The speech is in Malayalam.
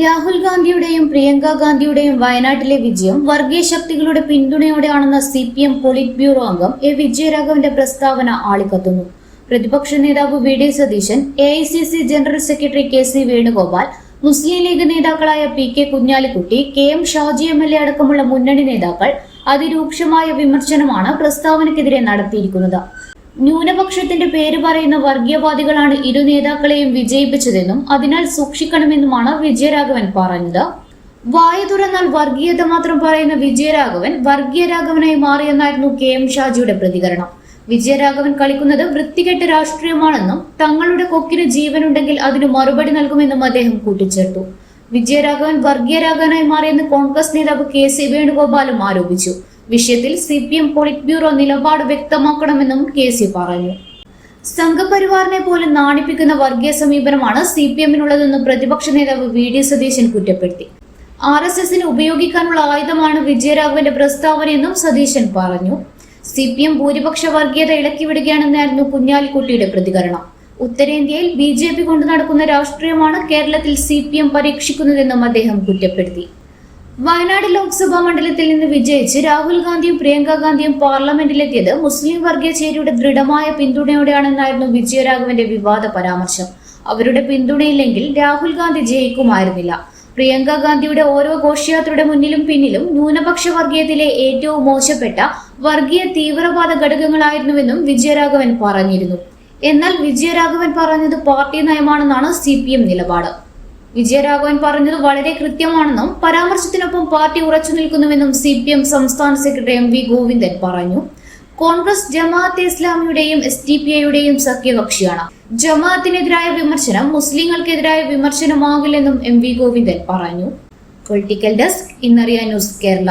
രാഹുൽ ഗാന്ധിയുടെയും പ്രിയങ്ക ഗാന്ധിയുടെയും വയനാട്ടിലെ വിജയം വർഗീയ ശക്തികളുടെ പിന്തുണയോടെയാണെന്ന C P M polit bureau അംഗം എ വിജയരാഘവന്റെ പ്രസ്താവന ആളിക്കത്തുന്നു. പ്രതിപക്ഷ നേതാവ് V D Satheesan A I C C general secretary K C Venugopal Muslim League നേതാക്കളായ P K Kunhalikutty K M Shaji M L A അടക്കമുള്ള മുന്നണി നേതാക്കൾ അതിരൂക്ഷമായ വിമർശനമാണ് പ്രസ്താവനക്കെതിരെ നടത്തിയിരിക്കുന്നത്. ന്യൂനപക്ഷത്തിന്റെ പേര് പറയുന്ന വർഗീയവാദികളാണ് ഇരു നേതാക്കളെയും വിജയിപ്പിച്ചതെന്നും അതിനാൽ സൂക്ഷിക്കണമെന്നുമാണ് വിജയരാഘവൻ പറഞ്ഞത്. വായു തുറന്നാൽ വർഗീയത മാത്രം പറയുന്ന വിജയരാഘവൻ വർഗീയരാഘവനായി മാറിയെന്നായിരുന്നു കെ എം ഷാജിയുടെ പ്രതികരണം. വിജയരാഘവൻ കളിക്കുന്നത് വൃത്തികെട്ട രാഷ്ട്രീയമാണെന്നും തങ്ങളുടെ കൊക്കിന് ജീവനുണ്ടെങ്കിൽ അതിന് മറുപടി നൽകുമെന്നും അദ്ദേഹം കൂട്ടിച്ചേർത്തു. വിജയരാഘവൻ വർഗീയരാഘവനായി മാറിയെന്ന് കോൺഗ്രസ് നേതാവ് കെ സി വേണുഗോപാലും ആരോപിച്ചു. വിഷയത്തിൽ C P M polit bureau നിലപാട് വ്യക്തമാക്കണമെന്നും കെ സി പറഞ്ഞു. സംഘപരിവാറിനെ പോലെ നാണിപ്പിക്കുന്ന വർഗീയ സമീപനമാണ് സി പി എമ്മിനുള്ളതെന്ന് പ്രതിപക്ഷ നേതാവ് വി ഡി സതീശൻ കുറ്റപ്പെടുത്തി. ആർ എസ് എസിന് ഉപയോഗിക്കാനുള്ള ആയുധമാണ് വിജയരാഘവന്റെ പ്രസ്താവനയെന്നും സതീശൻ പറഞ്ഞു. സി പി എം ഭൂരിപക്ഷ വർഗീയത ഇളക്കി വിടുകയാണെന്നായിരുന്നു കുഞ്ഞാലിക്കുട്ടിയുടെ പ്രതികരണം. ഉത്തരേന്ത്യയിൽ ബി ജെ പി കൊണ്ടു നടക്കുന്ന രാഷ്ട്രീയമാണ് കേരളത്തിൽ സി പി എം പരീക്ഷിക്കുന്നതെന്നും അദ്ദേഹം കുറ്റപ്പെടുത്തി. വയനാട് ലോക്സഭാ മണ്ഡലത്തിൽ നിന്ന് വിജയിച്ച് രാഹുൽ ഗാന്ധിയും പ്രിയങ്ക ഗാന്ധിയും പാർലമെന്റിലെത്തിയത് മുസ്ലിം വർഗീയ ചേരിയുടെ ദൃഢമായ പിന്തുണയോടെയാണെന്നായിരുന്നു വിജയരാഘവന്റെ വിവാദ പരാമർശം. അവരുടെ പിന്തുണയില്ലെങ്കിൽ രാഹുൽ ഗാന്ധി ജയിക്കുമായിരുന്നില്ല. പ്രിയങ്ക ഗാന്ധിയുടെ ഓരോ ഘോഷയാത്രയുടെ മുന്നിലും പിന്നിലും ന്യൂനപക്ഷ വർഗീയത്തിലെ ഏറ്റവും മോശപ്പെട്ട വർഗീയ തീവ്രവാദ ഘടകങ്ങളായിരുന്നുവെന്നും വിജയരാഘവൻ പറഞ്ഞിരുന്നു. എന്നാൽ വിജയരാഘവൻ പറഞ്ഞത് പാർട്ടി നയമാണെന്നാണ് സി നിലപാട്. വിജയരാഘവൻ പറഞ്ഞത് വളരെ കൃത്യമാണെന്നും പരാമർശത്തിനൊപ്പം പാർട്ടി ഉറച്ചു നിൽക്കുന്നുവെന്നും സി പി എം സംസ്ഥാന സെക്രട്ടറി എം വി ഗോവിന്ദൻ പറഞ്ഞു. കോൺഗ്രസ് ജമാഅത്തെ ഇസ്ലാമിയുടെയും എസ് ഡി പി ഐയുടെയും സഖ്യകക്ഷിയാണ്. ജമാഅത്തിനെതിരായ വിമർശനം മുസ്ലിങ്ങൾക്കെതിരായ വിമർശനമാകില്ലെന്നും എം വി ഗോവിന്ദൻ പറഞ്ഞു. പൊളിറ്റിക്കൽ ഡെസ്ക് ഇന്നറിയ ന്യൂസ് കേരള.